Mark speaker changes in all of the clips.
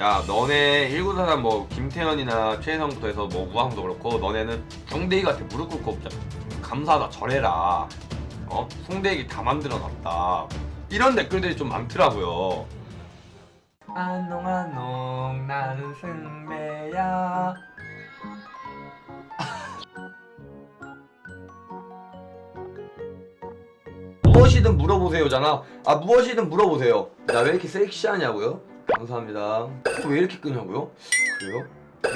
Speaker 1: 야 너네 1943뭐 김태현이나 최혜성부터 해서 뭐 우왕도 그렇고 너네는 송대기한테 무릎 꿇고 진짜 감사하다 절해라 어? 송대기 다 만들어놨다 이런 댓글들이 좀 많더라고요 안농 안농 나는 승배야 무엇이든 물어보세요잖아. 아 무엇이든 물어보세요. 나 왜 이렇게 섹시하냐고요? 감사합니다. 코왜 이렇게 끄냐고요? 그래요?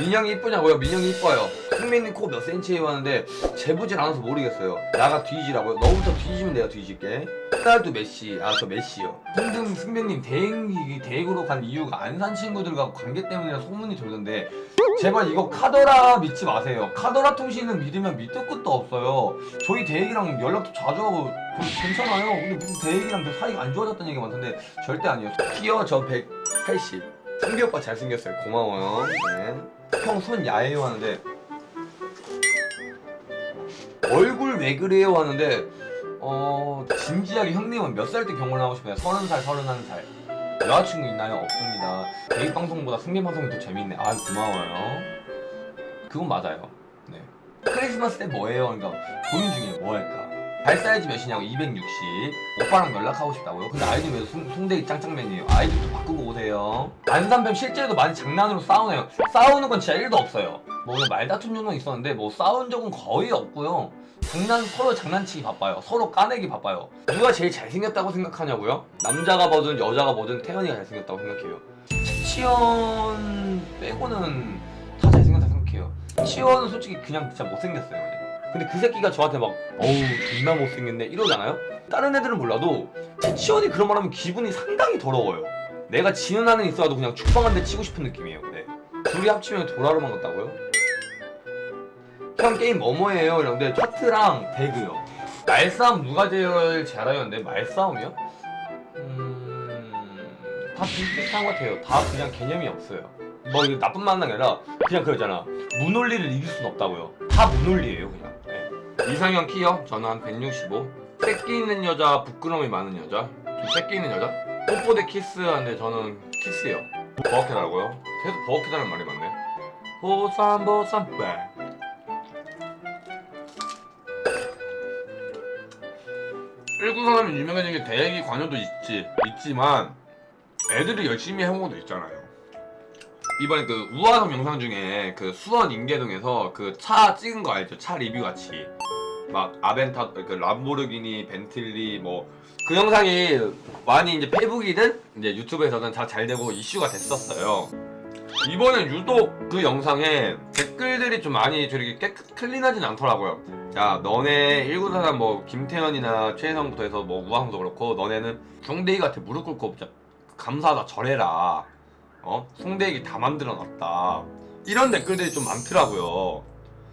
Speaker 1: 민영이 이쁘냐고요? 민영이 이뻐요. 승민이 코 몇 센치예요 하는데 재보질 않아서 모르겠어요. 나가 뒤지라고요? 너부터 뒤지면 내가 뒤질게. 딸도 메시. 아 저 메시요. 홍등 승민님 대행이 대구로 간 이유가 안산 친구들과 관계 때문이라 소문이 돌던데 제발 이거 카더라 믿지 마세요. 카더라 통신은 믿으면 밑도 끝도 없어요. 저희 대행이랑 연락도 자주 하고 저 괜찮아요. 근데 무슨 대행이랑 그 사이가 안 좋아졌다는 얘기가 많던데 절대 아니에요. 키요 저 180. 승기 오빠 잘생겼어요. 고마워요. 네. 형손 야해요 하는데 얼굴 왜 그래요 하는데 어 진지하게 형님은 몇 살때 결혼을 하고 싶어요? 서른 살, 서른 한 살. 여자친구 있나요? 없습니다. 개인 방송보다 승리 방송이 더 재밌네. 아 고마워요. 그건 맞아요. 네. 크리스마스 때 뭐해요? 그러니까 고민 중이에요. 뭐 할까? 발 사이즈 몇이냐고 260. 오빠랑 연락하고 싶다고요? 근데 아이디 왜 송, 송대기 짱짱맨이에요? 아이디 좀 바꾸고 오세요. 안산뱀 실제로도 많이 장난으로 싸우네요. 싸우는 건 진짜 1도 없어요. 뭐 오늘 말다툼 정도는 있었는데 뭐 싸운 적은 거의 없고요. 장난 서로 장난치기 바빠요. 서로 까내기 바빠요. 누가 제일 잘생겼다고 생각하냐고요? 남자가 보든 여자가 보든 태연이가 잘생겼다고 생각해요. 치연 빼고는 다 잘생겼다 생각해요. 치연은 솔직히 그냥 진짜 못생겼어요. 그냥. 근데 그 새끼가 저한테 막 어우 존나 못생겼네 이러잖아요? 다른 애들은 몰라도 치연이 그런 말 하면 기분이 상당히 더러워요. 내가 지는 한은 있어도 그냥 죽방 한 대 치고 싶은 느낌이에요. 네. 둘이 합치면 도라로만 같다고요? 형 게임 뭐뭐해요? 이러는데 차트랑 배그요. 말싸움 누가 제일 잘하는데 말싸움이요? 음... 다 비슷비슷한 것 같아요. 다 그냥 개념이 없어요. 뭐 나쁜 말은 아니라 그냥 그러잖아. 문올리를 이길 순 없다고요. 다 문올리예요 그냥. 네. 이상형 키요? 저는 한 165. 새끼 있는 여자, 부끄러움이 많은 여자. 좀 새끼 있는 여자? 뽀뽀 대 키스하는데 저는 키스요. 버벅해달라고요? 계속 버벅해달라는 말이 많네. 보쌈 보쌈 빼. 일구 사람이 유명해진 게 대행이 관여도 있지 있지만 애들이 열심히 해온 것도 있잖아요. 이번에 그 우화성 영상 중에 그 수원 인계동에서 그 차 찍은 거 알죠? 차 리뷰 같이 막 아벤타 그 람보르기니 벤틀리 뭐 그 영상이 많이 이제 페이북이든 이제 유튜브에서든 다잘 되고 이슈가 됐었어요. 이번엔 유독 그 영상에 댓글들이 좀 많이 저렇게 깨끗 클린하진 않더라고요. 야 너네 1943뭐 김태현이나 최혜성부터 해서 뭐 우왕도 그렇고 너네는 송대기한테 무릎 꿇고 진짜 감사하다 절해라 어? 송대기 다 만들어 놨다. 이런 댓글들이 좀 많더라고요.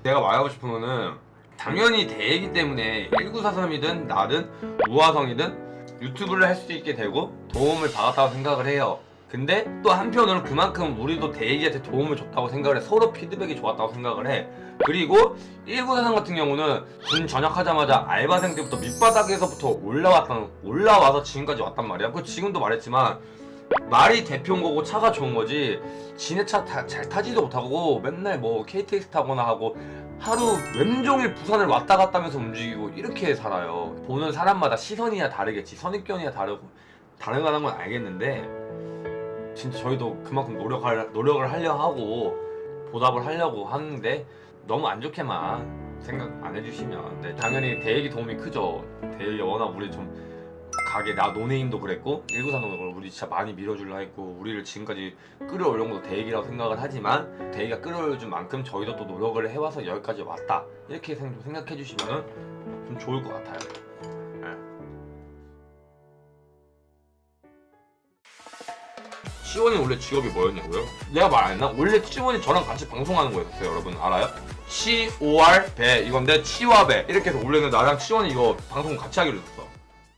Speaker 1: 내가 말하고 싶은 거는 당연히 대회이기 때문에 1943이든 나든 우화성이든 유튜브를 할 수 있게 되고 도움을 받았다고 생각을 해요. 근데 또 한편으로는 그만큼 우리도 대기한테 도움을 줬다고 생각을 해. 서로 피드백이 좋았다고 생각을 해. 그리고 1943 같은 경우는 군 전역하자마자 알바생 때부터 밑바닥에서부터 올라왔던 올라와서 지금까지 왔단 말이야. 그 지금도 말했지만 말이 대표인 거고 차가 좋은 거지. 지네 차 잘 타지도 못하고 맨날 뭐 KTX 타거나 하고 하루 왼종일 부산을 왔다 갔다 하면서 움직이고 이렇게 살아요. 보는 사람마다 시선이야 다르겠지. 선입견이야 다르고 다르다는 건 알겠는데 진짜 저희도 그만큼 노력할, 노력을 하려 하고 보답을 하려고 하는데 너무 안 좋게만 생각 안 해주시면. 네, 당연히 대액이 도움이 크죠. 대액이 워낙 우리 좀 가게 나 노네임도 그랬고 193도 그렇고 우리 진짜 많이 밀어줄라 했고 우리를 지금까지 끌어올린 것도 대액이라고 생각을 하지만 대액이가 끌어올려준 만큼 저희도 또 노력을 해와서 여기까지 왔다 이렇게 생- 생각해 주시면 좀 좋을 것 같아요 네. 시원이 원래 직업이 뭐였냐고요? 내가 말 안 했나? 원래 시원이 저랑 같이 방송하는 거였어요 여러분 알아요? 시, 5월, 배 이건데 치와 배 이렇게 해서 원래는 나랑 시원이 이거 방송 같이 하기로 했어